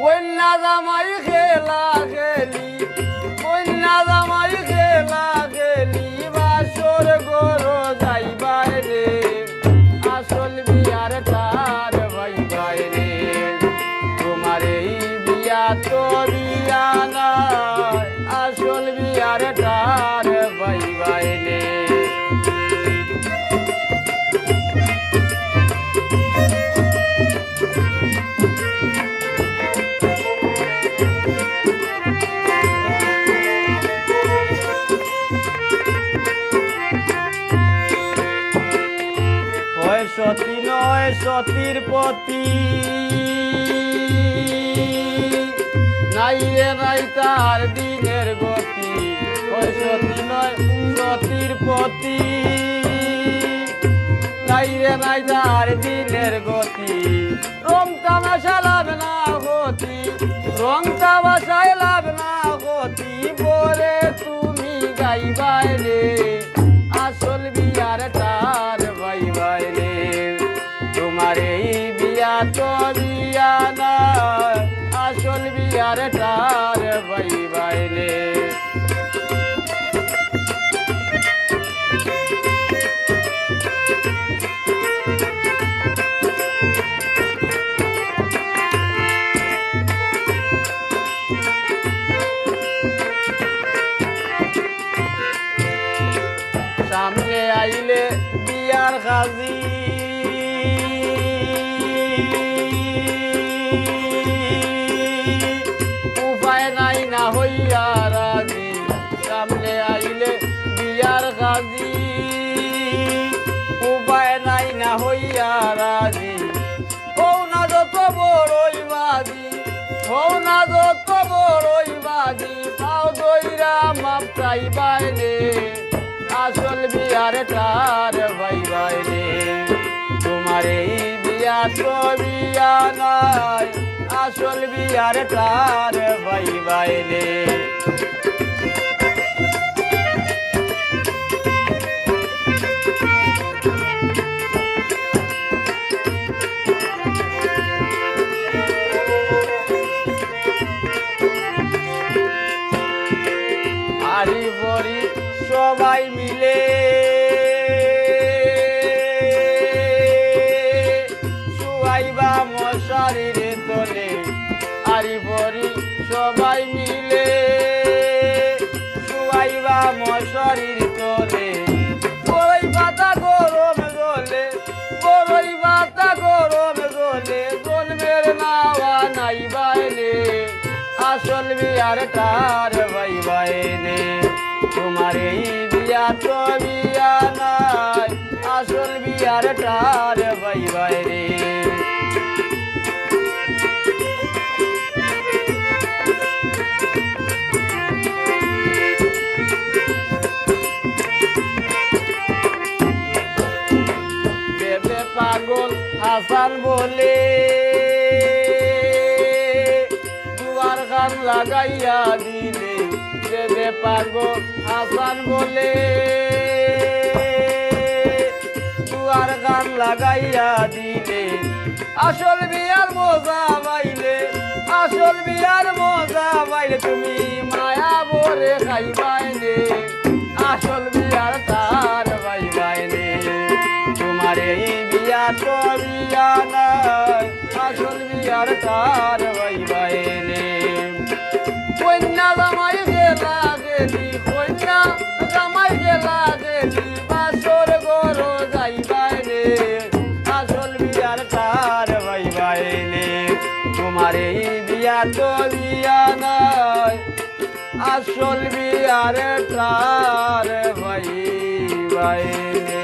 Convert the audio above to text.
কন্যা জামাই খেলা খেলি, কন্যা জামাই খেলা খেলি, বাসর গরো যাই বাইরে। আসল বিয়ার তার ভাই বাইরে। তোমার এই বিয়া তো বিয়া নয় আসল বিয়ার নয় সতীর পতি। নাই তার দিনের গতি, হয় সতী নয়, সতীর পতি। নাই রে নাই তার দিনের গতি, রং তামাশা লাভ না গতি রং তামাশায় লাভ না গতি বলে তুমি গাইবাই রে। তো বিয়া না আসল বিয়ার তার ভাই রে সামনে আইলে বিয়ার খাজি রাজি হও না যত বড়ই বাজি হও না যত বড়ই বাজি। পাও দইরা মাপ চাই বাইরে, আসল বিয়ার টার ভাই বাইরে। তোমার এই বিয়া তো বিয়া নাই, আসল বিয়ার তার ভাই বাইরে। হারি বড়ি সবাই মিলে শুয়াইবা মশারির তলে। হারি বড়ি সবাই মিলে শুয়াইবা মশারির বিয়ার তার ভাই বাইরে তোমার এই বিয়া তো বিয়া নাই, আসল বিয়ার তার ভাই বাইরে বেবে পাগল হাসান বলে লাগাইয়া দিলে বেবে পাগল হাসান বলে। দুয়ার গান লাগাইয়া দিলে আসল বিয়ার মজা পাইলে, আসল বিয়ার মজা পাইলে তুমি মায়া বলে খাই খাইবাইলে আসল বিয়ার তার ভাই বাইলে। তোমার এই বিয়া তো বিয়া নাই, আসল বিয়ার তার ভাই বাইলে। কন্যা জামাই গেলা গেলি কন্যা জামাই গেলা গেলি বাসর গরো যাই বাইলে আসল বিয়ার তার ভাই বাইলে তোমার এই বিয়া তো বিয়া নাই। আসল বিয়ার তার ভাই বাইলে